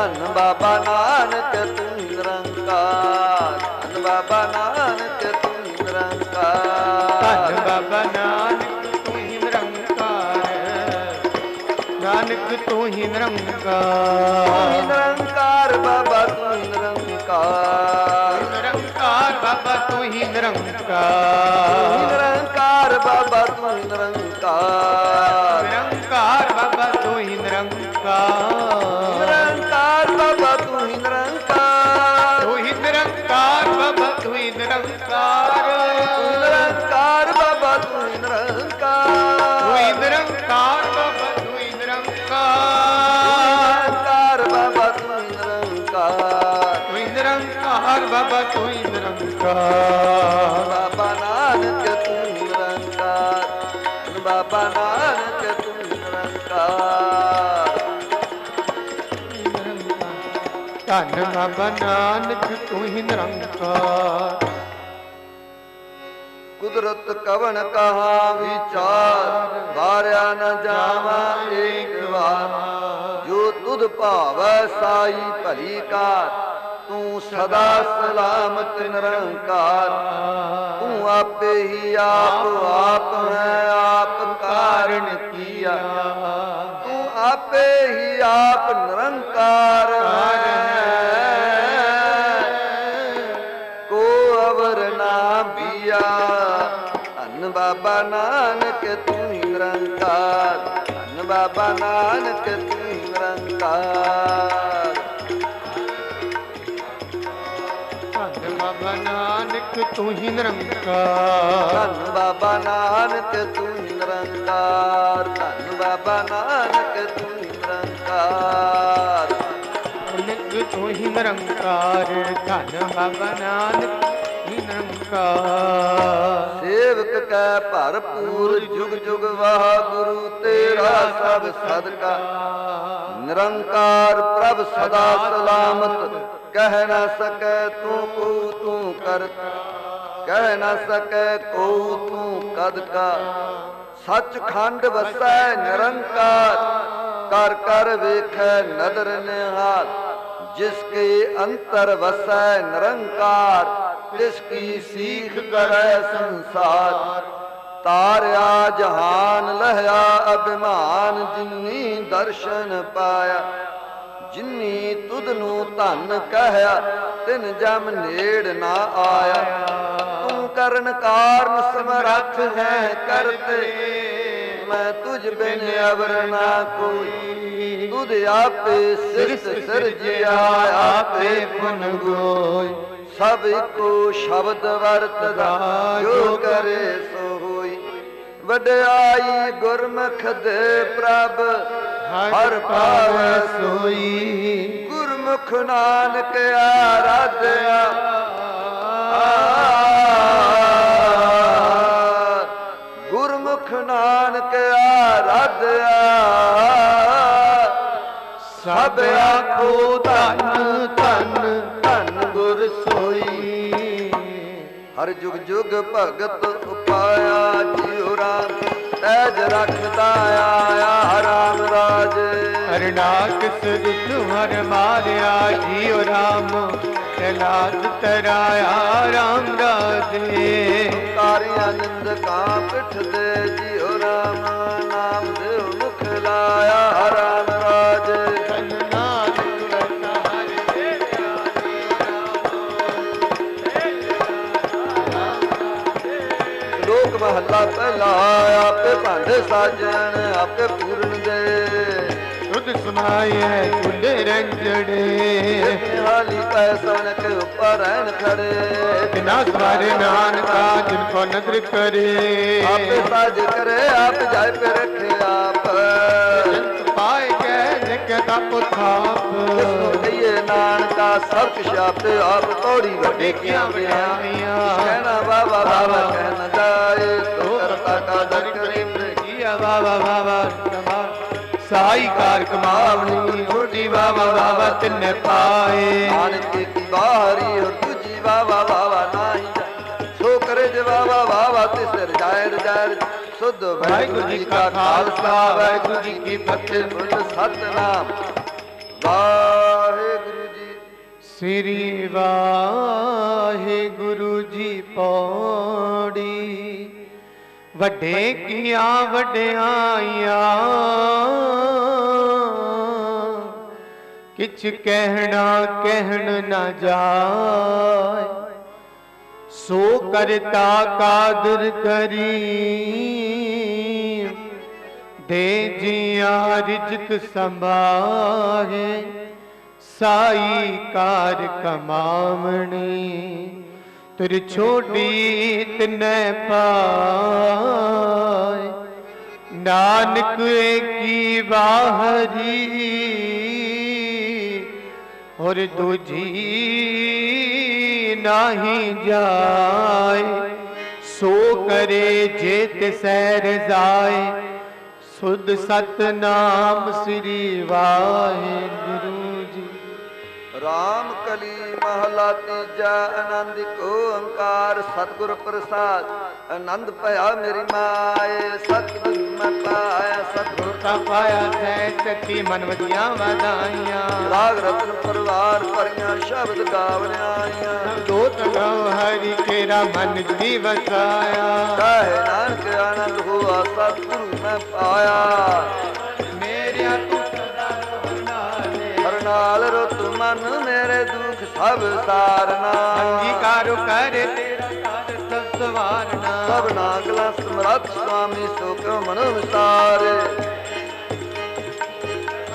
ਧੰਨ ਬਾਬਾ ਨਾਨਕ ਤੂੰ ਨਿਰੰਕਾਰ ਧੰਨ ਬਾਬਾ ਨਾਨਕ ਤੂੰ ਨਿਰੰਕਾਰ ਧੰਨ ਬਾਬਾ ਨਾਨਕ ਤੂੰ ਹੀ ਨਿਰੰਕਾਰ ਨਾਨਕ ਤੂੰ ਹੀ ਨਿਰੰਕਾਰ ਨਿਰੰਕਾਰ ਬਾਬਾ ਤੂੰ ਨਿਰੰਕਾਰ ਨਿਰੰਕਾਰ ਬਾਬਾ ਤੂੰ ਹੀ ਨਿਰੰਕਾਰ ਨਿਰੰਕਾਰ ਬਾਬਾ ਤੂੰ ਨਿਰੰਕਾਰ ਨਿਰੰਕਾਰ ਬਾਬਾ ਤੂੰ ਹੀ ਨਿਰੰਕਾਰ ਤੂੰ ਹੀ ਨਿਰੰਕਾਰ। ਬਾਬਾ ਨਾਨਕ ਤੂੰ ਨਿਰੰਕਾਰ। ਬਾਬਾ ਨਾਨਕ ਤੂੰ ਨਿਰੰਕਾਰ। ਧੰਨ ਬਾਬਾ ਨਾਨਕ ਤੂੰ ਹੀ ਨਿਰੰਕਾਰ। ਕੁਦਰਤ ਕਵਨ ਕਹਾ ਵਿਚਾਰ ਵਾਰਿਆ ਨ ਜਾਵਾ ਏਕ ਵਾਰ। ਜੋ ਤੁਧ ਭਾਵੈ ਸਾਈ ਭਲੀ ਕਾਰ ਤੂੰ ਸਦਾ ਸਲਾਮਤ ਨਿਰੰਕਾਰ। ਤੂੰ ਆਪੇ ਹੀ ਆਪ ਆਪ ਆਪ ਤੂੰ ਹੀ ਨਿਰੰਕਾਰ। ਧੰਨ ਬਾਬਾ ਨਾਨਕ ਤੂੰ ਹੀ ਨਿਰੰਕਾਰ। ਧੰਨ ਬਾਬਾ ਨਾਨਕ ਤੂੰ ਹੀ ਨਿਰੰਕਾਰ। ਨਾਨਕ ਤੂੰ ਹੀ ਨਿਰੰਕਾਰ। ਧੰਨ ਬਾਬਾ ਨਾਨਕ ਹੀ ਨਿਰੰਕਾਰ। ਸੇਵਕ ਕੈ ਭਰਪੂਰ ਜੁਗ ਜੁਗ ਵਾਹਿਗੁਰੂ ਤੇਰਾ ਸਭ ਸਦਕਾ। ਨਿਰੰਕਾਰ ਪ੍ਰਭ ਸਦਾ ਸਲਾਮਤ ਕਹਿ ਨਾ ਸਕੈ ਤੂੰ ਕੋ ਤੂੰ ਕਰਤ। ਕਹਿ ਨਾ ਸਕੈ ਕੋ ਤੂੰ ਕਦ ਕਾ। ਸੱਚਖੰਡ ਵਸੈ ਨਿਰੰਕਾਰ, ਕਰ ਕਰ ਵੇਖੈ ਨਦਰ ਨਿਹਾਲ। ਜਿਸ ਕੇ ਅੰਤਰ ਵਸੈ ਨਿਰੰਕਾਰ, ਤਿਸ ਕੀ ਸੀਖ ਕਰੈ ਸੰਸਾਰ। ਤਾਰਿਆ ਜਹਾਨ ਲਹਿਆ ਅਭਿਮਾਨ, ਜਿਨੀ ਦਰਸ਼ਨ ਪਾਇਆ, ਜਿਨੀ ਤੁਧ ਨੂੰ ਧਨ ਕਹਿਆ, ਤਿਨ ਜਮ ਨੇੜ ਨਾ ਆਇਆ। ਕਰਨ ਕਾਰਨ ਸਮਰੱਥ ਹੈ ਕਰਤੇ। ਮੈਂ ਤੁਝ ਬਿਨ ਅਵਰ ਨਾ ਕੋਈ। ਤੁਧ ਆਪੇ ਸਿਰਸ ਸਿਰਜਿਆ ਆਪੇ ਪੁਨ ਗੋਈ ਸਭ ਇੱਕੋ ਸ਼ਬਦ ਵਰਤਦਾ ਜੋ ਕਰੇ ਸੋ ਹੋਈ ਵਡਿਆਈ ਗੁਰਮੁਖ ਦੇ ਪ੍ਰਭ ਹਰ ਪਾਵੈ ਸੋਈ। ਗੁਰਮੁਖ ਨਾਨਕ ਆਰਾਧਿਆ। ਗੁਰਮੁਖ ਨਾਨਕ ਆਰਾਧਿਆ। ਸਭ ਆਖੋ ਧੰਨ ਧੰਨ ਧੰਨ ਗੁਰ ਸੋਈ। ਹਰ ਜੁਗ ਜੁਗ ਭਗਤ ਉਪਾਇਆ ਜਿਉ ਰਾਮ ਤੈਜ ਰੱਖਦਾ ਆਇਆ ਰਾਮ ਰਾਜ। ਹਰਨਾਕ ਸਦੁਤ ਹਰ ਮਾਰਿਆ ਜੀਉ ਰਾਮ ਕਲਾਦ ਤਰਾਇਆ ਰਾਮ ਰਾਜੇ। ਤਾਰਿਆਂ ਨਿੰਦਕਾਂ ਪਿਠ ਦੇ ਜਿਉ ਆਪੇ ਭਾਂਡੇ ਸਾਜਣ ਆਪੇ ਪੂਰਨ ਸਮਾਇਐ ਕੁਲੇ ਰੰਜੜੇ। ਹਾਲੀ ਪੈ ਸਨਕ ਉੱਪਰ ਰਹਿਣ ਖੜੇ। ਬਿਨਾ ਸਵਾਰੇ ਨਾਨਕਾ ਜਿਨ ਕੋ ਨਦਰ ਕਰੇ। ਆਪੇ ਸਾਜ ਕਰੇ ਆਪ ਜਾਇ ਪੇ ਰੱਖੇ ਆਪ। ਜੰਤ ਪਾਏ ਗਏ ਜਿਕ ਦਾ ਪੁਥਾਪ ਕਹੀਏ ਨਾਨਕਾ ਸਭ ਕੁਛ ਆਪੇ ਆਪ ਤੋੜੀ ਵੱਡੇ ਕੀਆਂ ਬਿਆਨੀਆਂ ਕਹਿਣਾ ਬਾਬਾ ਬਾਬਾ ਕਹਿਣਾ ਜਾਏ ਸੋ ਕਰਤਾ ਕਾ ਦਰ ਕਰੇ ਕੀਆ ਬਾਬਾ ਬਾਬਾ ਸਾਈ ਕਾਰ ਕਮਾਵਣੀ ਹੋਡੀ ਬਾਬਾ ਬਾਬਾ ਤਿੰਨੇ ਪਾਏ। ਨਾਨਕ ਕੀ ਬਾਹਰੀ ਹੋ ਤੁਜੀ ਬਾਬਾ ਬਾਬਾ ਨਾਹੀ ਸੋ ਕਰੇ ਜੇ ਬਾਬਾ ਬਾਬਾ ਤਿਸ ਰਜਾਇ ਰਜਾਇ ਸੁਧ ਵਾਹਿਗੁਰੂ ਜੀ ਕਾ ਖਾਲਸਾ ਵਾਹਿਗੁਰੂ ਜੀ ਕੀ ਫਤਿਹ ਬੋਲ ਸਤਨਾਮ। ਵਾਹਿਗੁਰੂ ਜੀ ਸ੍ਰੀ ਵਾਹਿਗੁਰੂ ਜੀ ਪੌੜੀ। ਵੱਡੇ ਕੀਆਂ ਵਡਿਆਈਆਂ, ਕਿਛ ਕਹਿਣਾ ਕਹਿਣ ਨਾ ਜਾਏ। ਸੋ ਕਰਤਾ ਕਾਦਰ ਕਰੀ ਦੇ ਜੀਆਂ ਰਿਜਕ ਸੰਭਾਏ, ਸਾਈ ਕਾਰ ਕਮਾਵਣੀ। ਤੁਰ ਛੋਟੀ ਤਨੈ ਪਾਏ ਨਾਨਕ ਏਕੀ ਬਾਹਰੀ ਹੋਰ ਦੂਜੀ ਨਾਹੀ ਜਾਏ। ਸੋ ਕਰੇ ਜੇ ਤਿਸੈ ਰਜ਼ਾਏ ਸੁਧ ਸਤਨਾਮ ਸ੍ਰੀ ਵਾਹਿਗੁਰੂ। ਰਾਮ ਕਲੀ ਮਹਲਾ ਤੀਜਾ ਆਨੰਦ ਕੋ ਓੰਕਾਰ ਸਤਿਗੁਰ ਪ੍ਰਸਾਦ। ਆਨੰਦ ਭਇਆ ਮੇਰੀ ਮਾਏ ਸਤਿਗੁਰ ਮੈਂ ਪਾਇਆ ਸਤਿਗੁਰ ਤਾ ਪਾਇਆ ਸੈ ਸਤੀ ਮਨ ਵਧੀਆਂ ਵਧਾਈਆਂ। ਰਾਗ ਰਤਨ ਪਰਿਵਾਰ ਭਰੀਆਂ ਸ਼ਬਦ ਗਾਵਣ ਆਈਆਂ। ਦੋਤ ਗਉ ਹਰੀ ਕੇਰਾ ਮਨ ਜੀ ਵਸਾਇਆ। ਕਾਹੇ ਨਾਨਕ ਆਨੰਦ ਹੋਆ ਸਤਿਗੁਰੂ ਮੈਂ ਪਾਇਆ। ਮਨ ਮੇਰੇ ਦੁੱਖ ਸਭ ਸਾਰਨਾ ਅੰਗੀਕਾਰੋ ਕਰੇ ਤੇਰਾ ਕਾਜ ਸਭ ਸਵਾਰਨਾ ਸਭ ਨਾਗਲਾ ਸਮਰੱਥ ਸੁਆਮੀ ਸੋ ਕਿਉ ਮਨ ਵਿਸਾਰੇ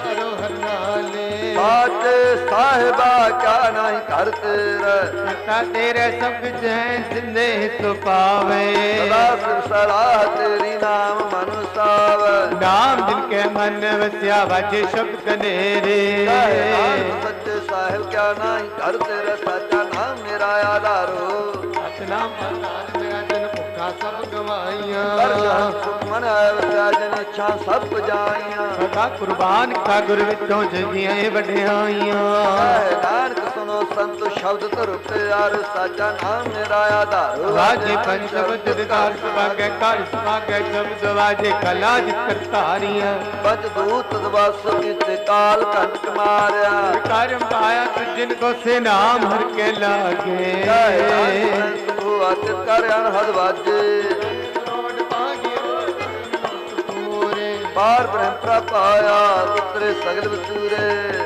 ਹਰੋ ਸਾਹਿਬਾ ਕਿਆ ਨਹੀਂ ਕਰ ਤੇਰਾ। ਸਤਾ ਤੇਰੇ ਸਭ ਜੈ ਜ਼ਿੰਦੇ ਸੋ ਪਾਵੇ। ਸਦਾ ਸਿਰ ਸਲਾਹ ਤੇਰੀ ਨਾਮ ਮਨ ਸਾਵ। ਨਾਮ ਦਿਲ ਕੇ ਮਨ ਵਸਿਆ ਵਾਜੇ ਸ਼ਬਦ ਸੱਚੇ ਸਾਹਿਬ ਕਿਆ ਨਹੀਂ ਕਰ ਤੇਰਾ ਸਾਚਾ ਨਾਮ ਮੇਰਾ ਆਧਾਰੋ। ਸਤਨਾਮ ਮੇਰਾ ਜਨ ਭੁੱਖਾ ਸਭ ਗਵਾਈਆਂ। ਜਨ ਇੱਛਾ ਸਭ ਪੁਜਾਈਆਂ ਸਦਾ ਕੁਰਬਾਨ ਕਾ ਗੁਰ ਵਿੱਚੋਂ ਜਗੀਆਂ ਵਡਿਆਈਆਂ। ਸੁਨੋ ਸੰਤ ਸ਼ਬਦ ਧਰ ਪਿਆਰ ਸਾਚਾ ਨਾਮ ਮੇਰਾ ਆਧਾਰੋ। ਵਾਜੇ ਪੰਜ ਸ਼ਬਦ ਦਿਦਾਰ ਸੁਭਾਗੈ ਕਰ ਸੁਭਾਗੈ ਸ਼ਬਦ ਵਾਜੇ ਕਲਾ ਜਿਤ ਕਰਤਾਰੀਆਂ ਪੰਜ ਦੂਤ ਦਵਸ ਕੀਤੇ ਕਾਲ ਕੰਟ ਮਾਰਿਆ। ਕਰਮ ਪਾਇਆ ਤੁਜਨ ਕੋ ਸੇ ਨਾਮ ਹਰ ਕੇ ਲਾਗੇ। ਨਾਨਕ ਸੁਭੂ ਅਤ ਕਰ ਅਨਹਦ ਵਾਜੇ। ਪਾਰ ਬ੍ਰਹਮ ਪ੍ਰਪਾਇਆ ਪੁੱਤਰੇ ਸਗਲ ਵਸੂਰੇ।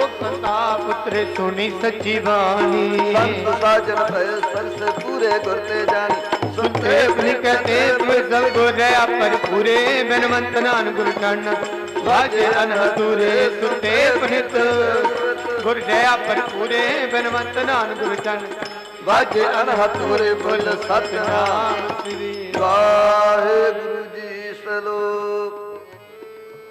ਸੰਤਾਪ ਪੁੱਤਰੇ ਸੁਣੀ ਸੱਚੀ ਬਾਣੀ। ਸੰਤ ਸਾਜਨ ਭਏ ਸਰਸ ਪੂਰੇ ਗੁਰ ਤੇ ਜਾਣੀ। ਸੁਤੇ ਕਹਤੇ ਤੁਮ ਸਭ ਗੁਰੇ ਆਪਰ ਪੂਰੇ ਬਨਵੰਤ ਨਾਨ ਗੁਰ ਚਰਨ ਵਾਜੇ ਅਨਹਦੂਰੇ ਸੁਤੇ ਪਨਿਤ ਗੁਰ ਦੇ ਆਪਰ ਪੂਰੇ ਬਨਵੰਤ ਨਾਨ ਗੁਰ ਚਰਨ ਵਾਜੇ ਅਨਹਤ ਪੂਰੇ ਬੁੱਲ ਸਤਨਾਮ। ਨਾਮ ਸ੍ਰੀ ਵਾਹਿਗੁਰੂ ਜੀ ਸਲੋਕ।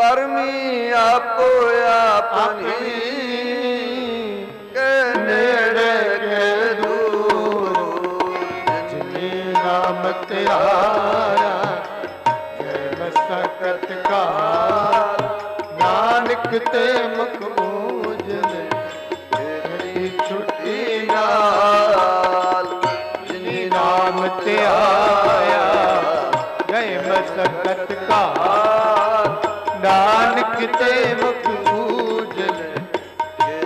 ਕਰਮੀ ਆਪੋ ਆਪਣੀ। ਕੇ ਨੇੜੇ ਕੇ ਦੂਰ। ਜਿਨੇ ਨਾਮ ਤਿਆਰਾ ਜੈ ਮਸਕਤ ਕਾ ਨਾਨਕ ਤੇ ਮੁਖ ਨਾਨਕ ਤੇ ਮੁਖ ਬੂਝਨ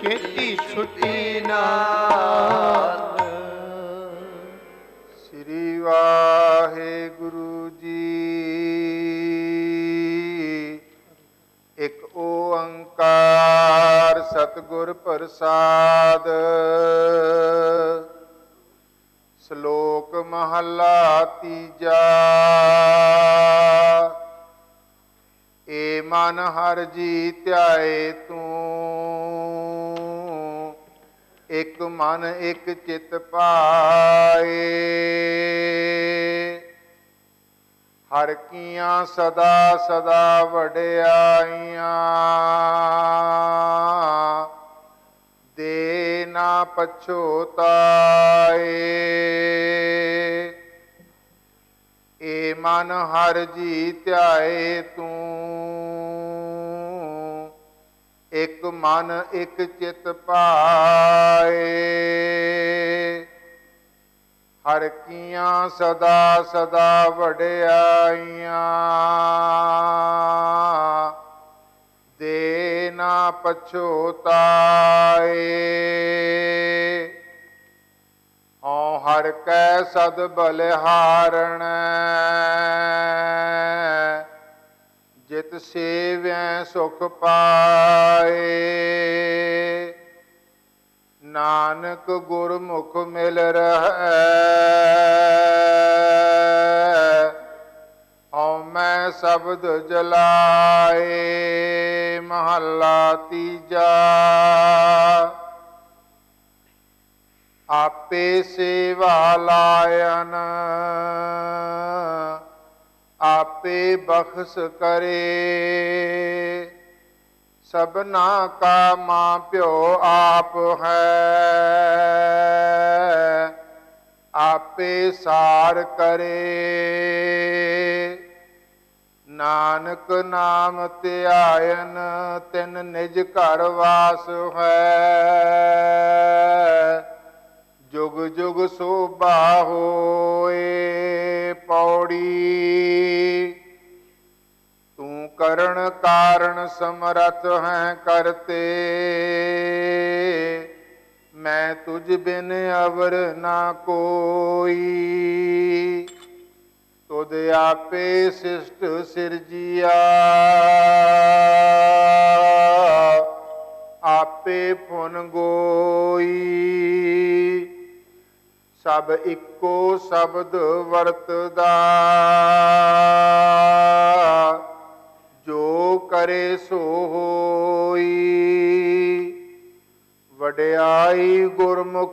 ਕੀਤੀ ਛੁੱਟੀ ਨਾਲ ਸ੍ਰੀ ਵਾਹਿਗੁਰੂ ਜੀ। ਇੱਕ ਓੰਕਾਰ ਸਤਿਗੁਰ ਪ੍ਰਸਾਦ। ਸ਼ਲੋਕ ਮਹੱਲਾ ਤੀਜਾ। ਮਨ ਹਰ ਜੀ ਧਿਆਏ ਤੂੰ। ਇੱਕ ਮਨ, ਇੱਕ ਚਿਤ ਪਾਏ। ਹਰ ਕੀਆਂ ਸਦਾ ਸਦਾ ਵਡਿਆਈਆਂ। ਦੇ ਨਾ ਪਛੋਤਾਏ। ਏ ਮਨ ਹਰ ਜੀ ਧਿਆਏ ਤੂੰ। ਇੱਕ ਮਨ, ਇੱਕ ਚਿਤ ਪਾਏ। ਹਰ ਕੀਆਂ ਸਦਾ ਸਦਾ ਵਡਿਆਈਆਂ। ਦੇ ਨਾ ਪਛੋਤਾਏ। ਹਉ ਹਰ ਕੈ ਸਦ ਬਲਿਹਾਰਣ। ਜਿਤ ਸੇਵੈ ਸੁਖ ਪਾਏ। ਨਾਨਕ ਗੁਰਮੁਖ ਮਿਲ ਰਹੈ ਹਉ ਮੈਂ ਸ਼ਬਦ ਜਲਾਏ, ਮਹੱਲਾ ਤੀਜਾ। ਆਪੇ ਸੇਵਾ ਲਾਇਨ ਆਪੇ ਬਖਸ਼ ਕਰੇ। ਸਭਨਾ ਕਾ ਮਾਂ ਪਿਓ ਆਪ ਹੈ। ਆਪੇ ਸਾਰ ਕਰੇ। ਨਾਨਕ ਨਾਮ ਧਿਆਇਨ, ਤਿਨ ਨਿਜ ਘਰ ਵਾਸ ਹੈ। ਜੁਗ ਜੁਗ ਸੋਭਾ ਕਾਰਨ ਹੈ ਕਰਤੇ। ਮੈਂ ਤੁਝ ਬਿਨ ਅਵਰ ਨਾ ਕੋਈ। ਤੁਧ ਆਪੇ ਸਿਸ਼ਟ ਸਿਰਜੀਆ। ਆਪੇ ਫੁਨ ਗੋਈ। ਸਭ ਇੱਕੋ ਸ਼ਬਦ ਵਰਤਦਾ।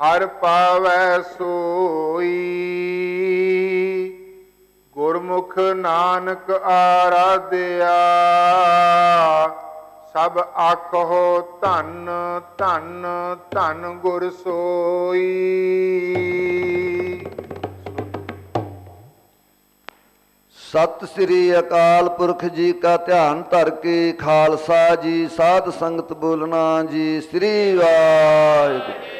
ਹਰ ਪਾਵੈ ਸੋਈ। ਗੁਰਮੁਖ ਨਾਨਕ ਆਰਾਧਿਆ, ਸਭ ਆਖੋ ਧੰਨ ਧੰਨ ਧੰਨ ਗੁਰ ਸੋਈ। ਸਤਿ ਸ੍ਰੀ ਅਕਾਲ ਪੁਰਖ ਜੀ ਕਾ ਧਿਆਨ ਧਰ ਕੇ, ਖਾਲਸਾ ਜੀ, ਸਾਧ ਸੰਗਤ ਬੋਲਣਾ ਜੀ, ਸ੍ਰੀ ਵਾਹਿਗੁਰੂ।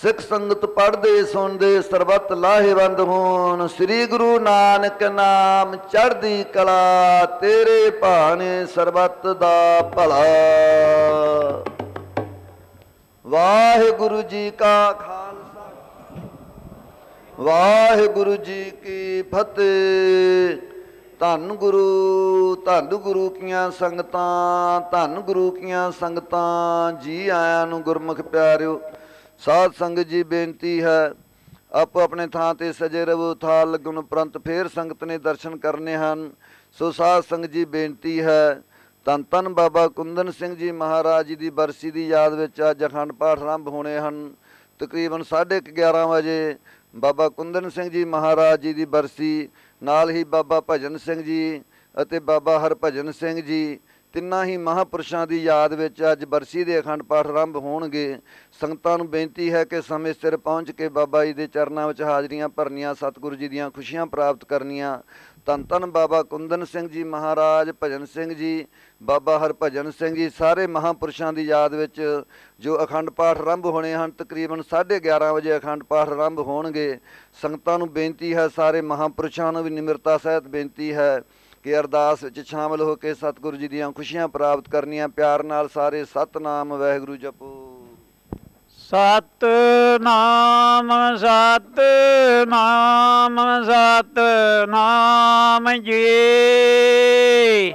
ਸਿੱਖ ਸੰਗਤ ਪੜ੍ਹਦੇ, ਸੁਣਦੇ, ਸਰਬਤ ਲਾਹੇਵੰਦ ਹੋਣ। ਸ੍ਰੀ ਗੁਰੂ ਨਾਨਕ ਨਾਮ ਚੜ੍ਹਦੀ ਕਲਾ, ਤੇਰੇ ਭਾਣੇ ਸਰਬਤ ਦਾ ਭਲਾ। ਵਾਹਿਗੁਰੂ ਜੀ ਕਾ ਖਾਲਸਾ। ਵਾਹਿਗੁਰੂ ਜੀ ਕੀ ਫਤਿਹ। ਧੰਨ ਗੁਰੂ ਧੰਨ ਗੁਰੂ ਕੀਆਂ ਸੰਗਤਾਂ, ਧੰਨ ਗੁਰੂ ਕੀਆਂ ਸੰਗਤਾਂ, ਜੀ ਆਇਆਂ ਨੂੰ ਗੁਰਮੁਖ ਪਿਆਰਿਓ। ਸਾਧ ਸੰਗਤ ਜੀ, ਬੇਨਤੀ ਹੈ, ਆਪੋ ਆਪਣੇ ਥਾਂ ਤੇ ਸਜੇ ਰਹੋ, ਥਾਲ ਲੱਗਣ ਉਪਰੰਤ ਫੇਰ ਸੰਗਤ ਨੇ ਦਰਸ਼ਨ ਕਰਨੇ ਹਨ। ਸੋ ਸਾਧ ਸੰਗਤ ਜੀ, ਬੇਨਤੀ ਹੈ, ਧੰਨ ਧੰਨ ਬਾਬਾ ਕੁੰਦਨ ਸਿੰਘ ਜੀ ਮਹਾਰਾਜ ਜੀ ਦੀ ਬਰਸੀ ਦੀ ਯਾਦ ਵਿੱਚ ਅੱਜ ਅਖੰਡ ਪਾਠ ਆਰੰਭ ਹੋਣੇ ਹਨ। ਤਕਰੀਬਨ 11:30 ਵਜੇ ਬਾਬਾ ਕੁੰਦਨ ਸਿੰਘ ਜੀ ਮਹਾਰਾਜ ਜੀ ਦੀ ਬਰਸੀ, ਨਾਲ ਹੀ ਬਾਬਾ ਭਜਨ ਸਿੰਘ ਜੀ ਅਤੇ ਬਾਬਾ ਹਰਭਜਨ ਸਿੰਘ ਜੀ ਤਿੰਨਾਂ ਹੀ ਮਹਾਪੁਰਸ਼ਾਂ ਦੀ ਯਾਦ ਵਿੱਚ ਅੱਜ ਬਰਸੀ ਦੇ ਅਖੰਡ ਪਾਠ ਆਰੰਭ ਹੋਣਗੇ। ਸੰਗਤਾਂ ਨੂੰ ਬੇਨਤੀ ਹੈ ਕਿ ਸਮੇਂ ਸਿਰ ਪਹੁੰਚ ਕੇ ਬਾਬਾ ਜੀ ਦੇ ਚਰਨਾਂ ਵਿੱਚ ਹਾਜ਼ਰੀਆਂ ਭਰਨੀਆਂ, ਸਤਿਗੁਰੂ ਜੀ ਦੀਆਂ ਖੁਸ਼ੀਆਂ ਪ੍ਰਾਪਤ ਕਰਨੀਆਂ। ਧੰਨ ਧੰਨ ਬਾਬਾ ਕੁੰਦਨ ਸਿੰਘ ਜੀ ਮਹਾਰਾਜ, ਭਜਨ ਸਿੰਘ ਜੀ, ਬਾਬਾ ਹਰਭਜਨ ਸਿੰਘ ਜੀ, ਸਾਰੇ ਮਹਾਪੁਰਸ਼ਾਂ ਦੀ ਯਾਦ ਵਿੱਚ ਜੋ ਅਖੰਡ ਪਾਠ ਆਰੰਭ ਹੋਣੇ ਹਨ, ਤਕਰੀਬਨ 11:30 ਵਜੇ ਅਖੰਡ ਪਾਠ ਆਰੰਭ ਹੋਣਗੇ। ਸੰਗਤਾਂ ਨੂੰ ਬੇਨਤੀ ਹੈ, ਸਾਰੇ ਮਹਾਪੁਰਸ਼ਾਂ ਨੂੰ ਵੀ ਨਿਮਰਤਾ ਸਹਿਤ ਬੇਨਤੀ ਹੈ ਕਿ ਅਰਦਾਸ ਵਿੱਚ ਸ਼ਾਮਲ ਹੋ ਕੇ ਸਤਿਗੁਰੂ ਜੀ ਦੀਆਂ ਖੁਸ਼ੀਆਂ ਪ੍ਰਾਪਤ ਕਰਨੀਆਂ, ਪਿਆਰ ਨਾਲ ਸਾਰੇ ਸਤਨਾਮ, ਵਾਹਿਗੁਰੂ ਜਪੋ। ਸਤ ਨਾਮ ਸਤ ਨਾਮ ਸਤ ਨਾਮ ਜੀ।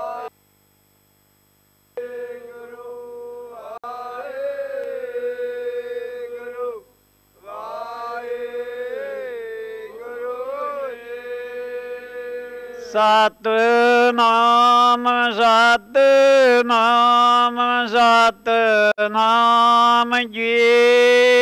ਸਤ ਨਾਮ ਸਤ ਨਾਮ ਸਤ ਨਾਮ ਜੀ।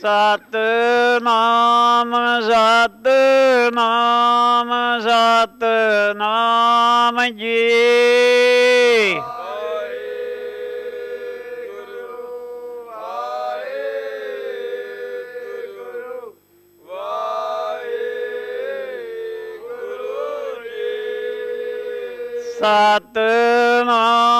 ਸਤਨਾਮ ਸਤਨਾਮ ਸਤਨਾਮ ਜੀ। ਸਤਨਾਮ।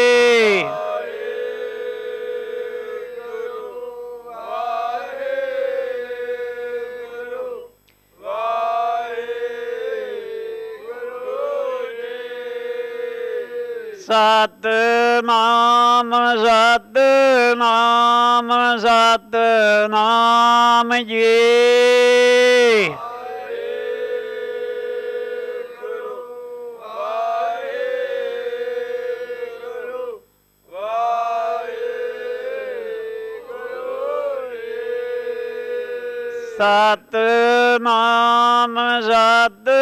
ਸਤਨਾਮ ਸਤਨਾਮ ਸਤਨਾਮ ਜੀ ਸਤ ਨਾਮ ਸਤ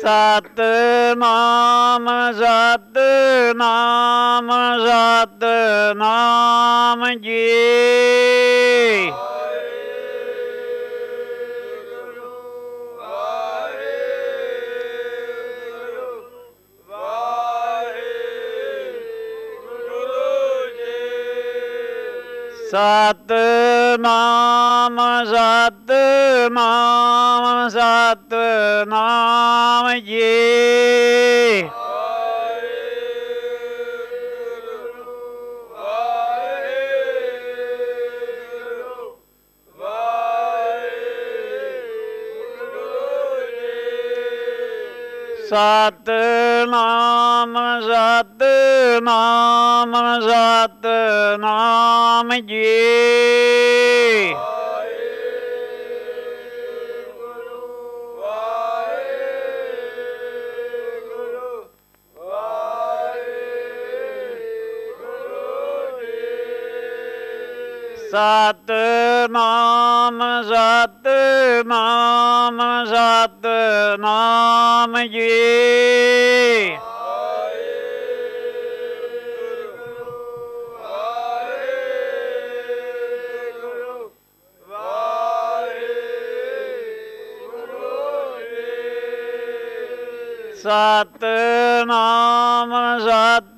ਸਤਨਾਮ ਸਤਨਾਮ ਸਤਨਾਮ ਜੀ। ਸਤਨਾਮ ਸਤ ਨਾਮ ਸਤ ਨਾਮ ਜੀ ਸਤ ਨਾਮ ਸਤ ਨਾਮ ਸਤ ਨਾਮ ਜੀ Sat Nam, Sat Nam, Sat Nam Ji. Sat Nam, Sat Nam Ji.